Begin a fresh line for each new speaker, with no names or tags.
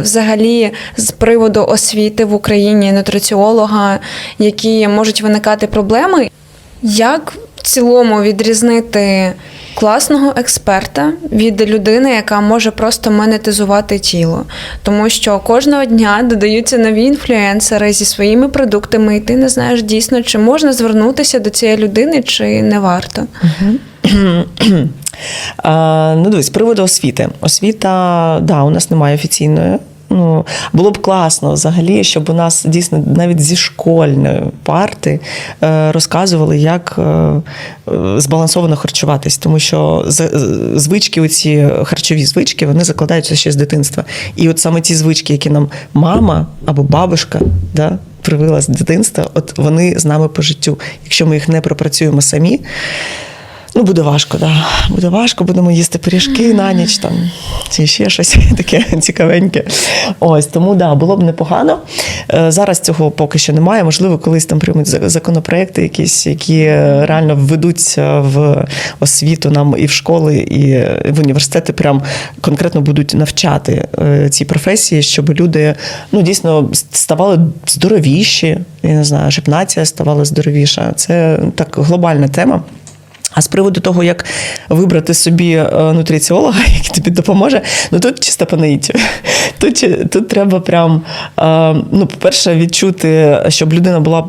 Взагалі, з приводу освіти в Україні нутриціолога, які можуть виникати проблеми, як в цілому відрізнити класного експерта від людини, яка може просто монетизувати тіло, тому що кожного дня додаються нові інфлюенсери зі своїми продуктами, і ти не знаєш дійсно, чи можна звернутися до цієї людини, чи не варто.
А, ну, дивись, з приводу освіти. Освіта, да, у нас немає офіційної. Ну, було б класно взагалі, щоб у нас дійсно навіть зі школьної парти е, розказували, як е, е, збалансовано харчуватись, тому що звички, оці харчові звички, вони закладаються ще з дитинства. І от саме ті звички, які нам мама або бабушка да, привила з дитинства, от вони з нами по життю. Якщо ми їх не пропрацюємо самі, Ну, буде важко, да. Буде важко, будемо їсти пиріжки на ніч там, чи ще щось таке цікавеньке. Ось тому да, було б непогано. Е, Зараз цього поки що немає. Можливо, колись там приймуть за- законопроекти, якісь, які реально введуться в освіту нам і в школи, і в університети, прям конкретно будуть навчати е, ці професії, щоб люди ну, дійсно ставали здоровіші. Я не знаю, щоб нація ставала здоровіша. Це так глобальна тема. А з приводу того, як вибрати собі е, нутриціолога, який тобі допоможе, ну тут чисто по наїттю. Тут, тут треба прям, е, ну, по-перше, відчути, щоб людина була